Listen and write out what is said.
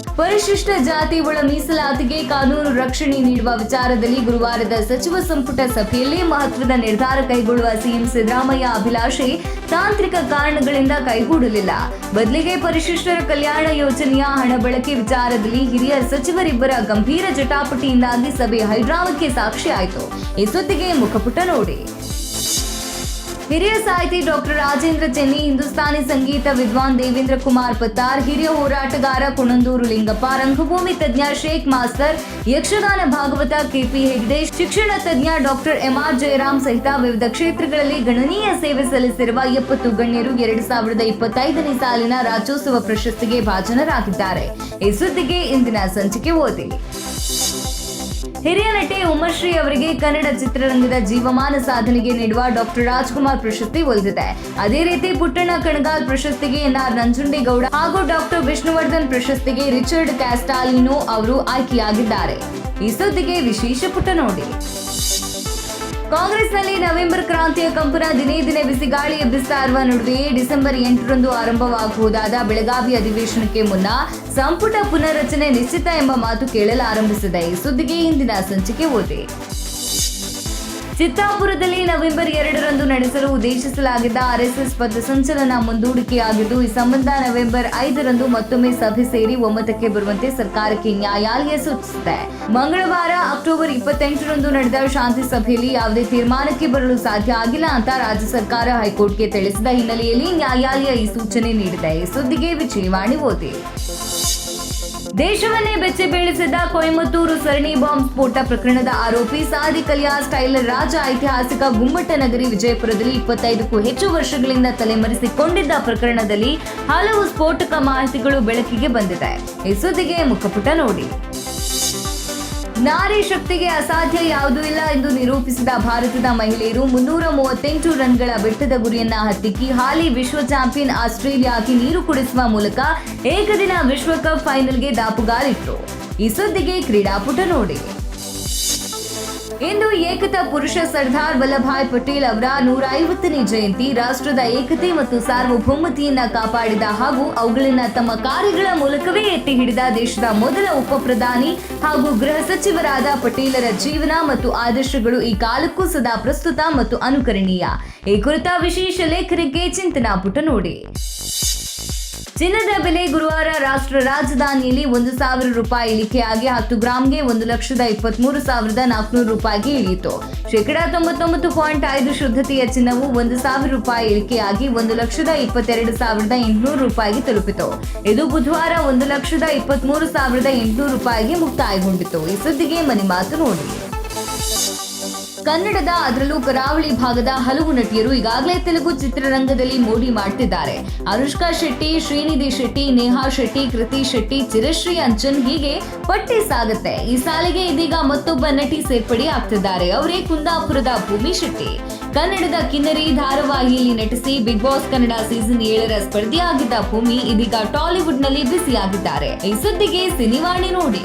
ಪರಿಶಿಷ್ಟ ಜಾತಿ ಒಳ ಮೀಸಲಾತಿಗೆ ಕಾನೂನು ರಕ್ಷಣೆ ನೀಡುವ ವಿಚಾರದಲ್ಲಿ ಗುರುವಾರದ ಸಚಿವ ಸಂಪುಟ ಸಭೆಯಲ್ಲಿ ಮಹತ್ವದ ನಿರ್ಧಾರ ಕೈಗೊಳ್ಳುವ ಸಿಎಂ ಸಿದ್ದರಾಮಯ್ಯ ಅಭಿಲಾಷೆ ತಾಂತ್ರಿಕ ಕಾರಣಗಳಿಂದ ಕೈಗೂಡಲಿಲ್ಲ. ಬದಲಿಗೆ ಪರಿಶಿಷ್ಟರ ಕಲ್ಯಾಣ ಯೋಜನೆಯ ಹಣ ಬಳಕೆ ವಿಚಾರದಲ್ಲಿ ಹಿರಿಯ ಸಚಿವರಿಬ್ಬರ ಗಂಭೀರ ಜಟಾಪಟಿಯಿಂದಾಗಿ ಸಭೆ ಹೈಡ್ರಾಮಕ್ಕೆ ಸಾಕ್ಷಿಯಾಯಿತು. ಈ ಸುದ್ದಿಗೆ ಮುಖಪುಟ ನೋಡಿ. ಹಿರಿಯ ಸಾಹಿತಿ ಡಾಕ್ಟರ್ ರಾಜೇಂದ್ರ ಚೆನ್ನಿ, ಹಿಂದೂಸ್ತಾನಿ ಸಂಗೀತ ವಿದ್ವಾನ್ ದೇವೇಂದ್ರ ಕುಮಾರ್ ಪತ್ತಾರ್, ಹಿರಿಯ ಹೋರಾಟಗಾರ ಕುಣಂದೂರು ಲಿಂಗಪ್ಪ, ರಂಗಭೂಮಿ ತಜ್ಞ ಶೇಖ್ ಮಾಸ್ತರ್ ಯಕ್ಷಗಾನ ಭಾಗವತ ಕೆಪಿ ಹೆಗ್ಡೆ, ಶಿಕ್ಷಣ ತಜ್ಞ ಡಾಕ್ಟರ್ ಎಂಆರ್ ಜಯರಾಮ್ ಸಹಿತ ವಿವಿಧ ಕ್ಷೇತ್ರಗಳಲ್ಲಿ ಗಣನೀಯ ಸೇವೆ ಸಲ್ಲಿಸಿರುವ ಎಪ್ಪತ್ತು ಗಣ್ಯರು ಎರಡು ಸಾವಿರದ ಇಪ್ಪತ್ತೈದನೇ ಸಾಲಿನ ರಾಜ್ಯೋತ್ಸವ ಪ್ರಶಸ್ತಿಗೆ ಭಾಜನರಾಗಿದ್ದಾರೆ. ಈ ಸುದ್ದಿಗೆ ಇಂದಿನ ಸಂಚಿಕೆ ಓದಿ ಹಿರಿಯ ನಟಿ ಉಮಶ್ರೀ ಅವರಿಗೆ ಕನ್ನಡ ಚಿತ್ರರಂಗದ ಜೀವಮಾನ ಸಾಧನೆಗೆ ನೀಡುವ ಡಾಕ್ಟರ್ ರಾಜ್ಕುಮಾರ್ ಪ್ರಶಸ್ತಿ ಒಲಿದಿದೆ. ಅದೇ ರೀತಿ ಪುಟ್ಟಣ್ಣ ಕಣಗಾಲ್ ಪ್ರಶಸ್ತಿಗೆ ನಾರ್ ನಂಜುಂಡೇಗೌಡ ಹಾಗೂ ಡಾಕ್ಟರ್ ವಿಷ್ಣುವರ್ಧನ್ ಪ್ರಶಸ್ತಿಗೆ ರಿಚರ್ಡ್ ಕ್ಯಾಸ್ಟಾಲಿನೋ ಅವರು ಆಯ್ಕೆಯಾಗಿದ್ದಾರೆ. ಈ ಸುದ್ದಿಗೆ ವಿಶೇಷ ಪುಟ ನೋಡಿ. ಕಾಂಗ್ರೆಸ್ನಲ್ಲಿ ನವೆಂಬರ್ ಕ್ರಾಂತಿಯ ಕಂಪನ ದಿನೇ ದಿನೇ ಬಿಸಿಗಾಳಿ ಎಬ್ಬಿಸ್ತಾ ಇರುವ ನಡುವೆಯೇ ಡಿಸೆಂಬರ್ ಎಂಟರಂದು ಆರಂಭವಾಗುವುದಾದ ಬೆಳಗಾವಿ ಅಧಿವೇಶನಕ್ಕೆ ಮುನ್ನ ಸಂಪುಟ ಪುನರ್ರಚನೆ ನಿಶ್ಚಿತ ಎಂಬ ಮಾತು ಕೇಳಲಾರಂಭಿಸಿದೆ. ಈ ಸುದ್ದಿಗೆ ಇಂದಿನ ಸಂಚಿಕೆ ಓದಿ. ಚಿತ್ತಾಪುರದಲ್ಲಿ ನವೆಂಬರ್ ಎರಡರಂದು ನಡೆಸಲು ಉದ್ದೇಶಿಸಲಾಗಿದ್ದ ಆರ್ಎಸ್ಎಸ್ ಪಥಸಂಚಲನ ಮುಂದೂಡಿಕೆಯಾಗಿದ್ದು, ಈ ಸಂಬಂಧ ನವೆಂಬರ್ ಐದರಂದು ಮತ್ತೊಮ್ಮೆ ಸಭೆ ಸೇರಿ ಒಮ್ಮತಕ್ಕೆ ಬರುವಂತೆ ಸರ್ಕಾರಕ್ಕೆ ನ್ಯಾಯಾಲಯ ಸೂಚಿಸಿದೆ. ಮಂಗಳವಾರ ಅಕ್ಟೋಬರ್ ಇಪ್ಪತ್ತೆಂಟರಂದು ನಡೆದ ಶಾಂತಿ ಸಭೆಯಲ್ಲಿ ಯಾವುದೇ ತೀರ್ಮಾನಕ್ಕೆ ಬರಲು ಸಾಧ್ಯ ಆಗಿಲ್ಲ ಅಂತ ರಾಜ್ಯ ಸರ್ಕಾರ ಹೈಕೋರ್ಟ್ಗೆ ತಿಳಿಸಿದ ಹಿನ್ನೆಲೆಯಲ್ಲಿ ನ್ಯಾಯಾಲಯ ಈ ಸೂಚನೆ ನೀಡಿದೆ. ಈ ಸುದ್ದಿಗೆ ವಿಜಯವಾಣಿ ಓದಿ. ದೇಶವನ್ನೇ ಬೆಚ್ಚಿ ಬೀಳಿಸಿದ ಕೊಯಮತ್ತೂರು ಸರಣಿ ಬಾಂಬ್ ಸ್ಫೋಟ ಪ್ರಕರಣದ ಆರೋಪಿ ಸಾದಿಕ್ ಅಲಿಯಾಸ್ ಟೈಲರ್ ರಾಜ ಐತಿಹಾಸಿಕ ಗುಮ್ಮಟ ನಗರಿ ವಿಜಯಪುರದಲ್ಲಿ ಇಪ್ಪತ್ತೈದಕ್ಕೂ ಹೆಚ್ಚು ವರ್ಷಗಳಿಂದ ತಲೆಮರೆಸಿಕೊಂಡಿದ್ದ ಪ್ರಕರಣದಲ್ಲಿ ಹಲವು ಸ್ಫೋಟಕ ಮಾಹಿತಿಗಳು ಬೆಳಕಿಗೆ ಬಂದಿದೆ. ಈ ಸುದ್ದಿಗೆ ಮುಖಪುಟ ನೋಡಿ. ನಾರಿ ಶಕ್ತಿಗೆ ಅಸಾಧ್ಯ ಯಾವುದೂ ಇಲ್ಲ ಎಂದು ನಿರೂಪಿಸಿದ ಭಾರತದ ಮಹಿಳೆಯರು ಮುನ್ನೂರ ಮೂವತ್ತೆಂಟು ರನ್ಗಳ ಬೆಟ್ಟದ ಗುರಿಯನ್ನ ಹತ್ತಿಕ್ಕಿ ಹಾಲಿ ವಿಶ್ವ ಚಾಂಪಿಯನ್ ಆಸ್ಟ್ರೇಲಿಯಾಗೆ ನೀರು ಕುಡಿಸುವ ಮೂಲಕ ಏಕದಿನ ವಿಶ್ವಕಪ್ ಫೈನಲ್ಗೆ ದಾಪುಗಾಲಿಟ್ರು. ಈ ಸುದ್ದಿಗೆ ಕ್ರೀಡಾಪುಟ ನೋಡಿ. ಇಂದು ಏಕತಾ ಪುರುಷ ಸರ್ದಾರ್ ವಲ್ಲಭಾಯ್ ಪಟೇಲ್ ಅವರ ನೂರ ಐವತ್ತನೇ ಜಯಂತಿ ರಾಷ್ಟ್ರದ ಏಕತೆ ಮತ್ತು ಸಾರ್ವಭೌಮತೆಯನ್ನ ಕಾಪಾಡಿದ ಹಾಗೂ ಅವುಗಳನ್ನ ತಮ್ಮ ಕಾರ್ಯಗಳ ಮೂಲಕವೇ ಎತ್ತಿ ಹಿಡಿದ ದೇಶದ ಮೊದಲ ಉಪ ಪ್ರಧಾನಿ ಹಾಗೂ ಗೃಹ ಸಚಿವರಾದ ಪಟೇಲರ ಜೀವನ ಮತ್ತು ಆದರ್ಶಗಳು ಈ ಕಾಲಕ್ಕೂ ಸದಾ ಪ್ರಸ್ತುತ ಮತ್ತು ಅನುಕರಣೀಯ. ಈ ಕುರಿತ ವಿಶೇಷ ಲೇಖನಕ್ಕೆ ಚಿಂತನಾ ಪುಟ ನೋಡಿ. ಚಿನ್ನದ ಬೆಲೆ ಗುರುವಾರ ರಾಷ್ಟ್ರ ರಾಜಧಾನಿಯಲ್ಲಿ ಒಂದು ಸಾವಿರ ರೂಪಾಯಿ ಇಳಿಕೆಯಾಗಿ ಹತ್ತು ಗ್ರಾಂಗೆ ಒಂದು ಲಕ್ಷದ ಇಪ್ಪತ್ಮೂರು ಸಾವಿರದ ನಾಲ್ಕುನೂರು ರೂಪಾಯಿಗೆ ಇಳಿಯಿತು. ಶೇಕಡಾ ತೊಂಬತ್ತೊಂಬತ್ತು ಪಾಯಿಂಟ್ ಐದು ಶುದ್ಧತೆಯ ಚಿನ್ನವು ಒಂದು ಸಾವಿರ ರೂಪಾಯಿ ಇಳಿಕೆಯಾಗಿ ಒಂದು ಲಕ್ಷದ ಇಪ್ಪತ್ತೆರಡು ಸಾವಿರದ ಎಂಟುನೂರು ರೂಪಾಯಿಗೆ ತಲುಪಿತು. ಇದು ಬುಧವಾರ ಒಂದು ಲಕ್ಷದ ಇಪ್ಪತ್ಮೂರು ಸಾವಿರದ ಎಂಟುನೂರು ರೂಪಾಯಿಗೆ ಮುಕ್ತಾಯಗೊಂಡಿತು. ಈ ಸುದ್ದಿಗೆ ಮನೆ ಮಾತು ನೋಡಿ. ಕನ್ನಡದ ಅದರಲ್ಲೂ ಕರಾವಳಿ ಭಾಗದ ಹಲವು ನಟಿಯರು ಈಗಾಗಲೇ ತೆಲುಗು ಚಿತ್ರರಂಗದಲ್ಲಿ ಮೋಡಿ ಮಾಡ್ತಿದ್ದಾರೆ. ಅನುಷ್ಕಾ ಶೆಟ್ಟಿ, ಶ್ರೀನಿಧಿ ಶೆಟ್ಟಿ, ನೇಹಾ ಶೆಟ್ಟಿ, ಕೃತಿ ಶೆಟ್ಟಿ, ಚಿರಶ್ರೀ ಅಂಚನ್ ಹೀಗೆ ಪಟ್ಟಿ ಸಾಗುತ್ತೆ. ಈ ಸಾಲಿಗೆ ಇದೀಗ ಮತ್ತೊಬ್ಬ ನಟಿ ಸೇರ್ಪಡೆ ಆಗ್ತಿದ್ದಾರೆ. ಅವರೇ ಕುಂದಾಪುರದ ಭೂಮಿ ಶೆಟ್ಟಿ. ಕನ್ನಡದ ಕಿನ್ನರಿ ಧಾರಾವಾಹಿಯಲ್ಲಿ ನಟಿಸಿ ಬಿಗ್ ಬಾಸ್ ಕನ್ನಡ ಸೀಸನ್ ಏಳರ ಸ್ಪರ್ಧಿಯಾಗಿದ್ದ ಭೂಮಿ ಇದೀಗ ಟಾಲಿವುಡ್ನಲ್ಲಿ ಬ್ಯುಸಿಯಾಗಿದ್ದಾರೆ. ಈ ಸುದ್ದಿಗೆ ಸಿನಿವಾಣಿ ನೋಡಿ.